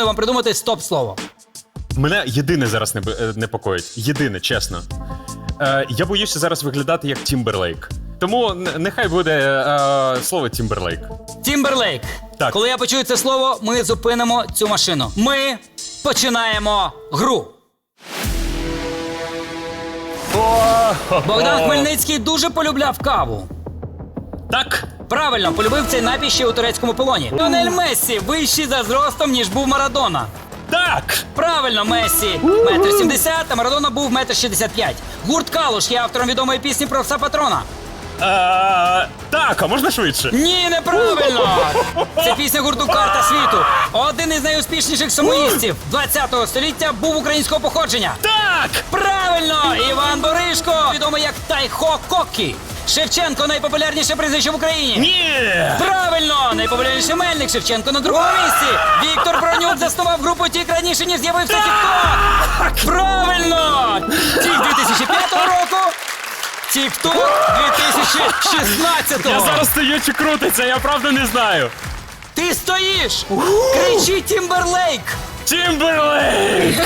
пропоную вам придумати стоп-слово. Мене єдине зараз не, е, непокоїть. Єдине, чесно. Е, я боюся зараз виглядати як Тімберлейк. Тому нехай буде е, слово Тімберлейк. Тімберлейк. Так. Коли я почую це слово, ми зупинимо цю машину. Ми починаємо гру. Богдан Хмельницький дуже полюбляв каву. Правильно, полюбив цей напій ще у турецькому полоні. Ліонель Мессі вищий за зростом, ніж був Марадона. Так. Правильно, Мессі метр сімдесят, а Марадона був метр шістдесят п'ять. Гурт Калуш є автором відомої пісні про пса патрона. Е, так, а можна швидше? Ні, неправильно! Це пісня гурту Карта світу. Один із найуспішніших сумоїстів 20-го століття був українського походження. Так! Правильно! Іван Боришко, відомий як Тайхо Кокі. Шевченко найпопулярніше прізвище в Україні. Ні! Правильно! Найпопулярніший мельник Шевченко на другому місці. Віктор Бронюк заснував групу Тік раніше, ніж з'явився TikTok. Правильно! Тік 2005 року. Тік-ток 2016 Я зараз стою чи крутиться, я правда не знаю. Ти стоїш! Кричи Тімберлейк! Тімберлейк!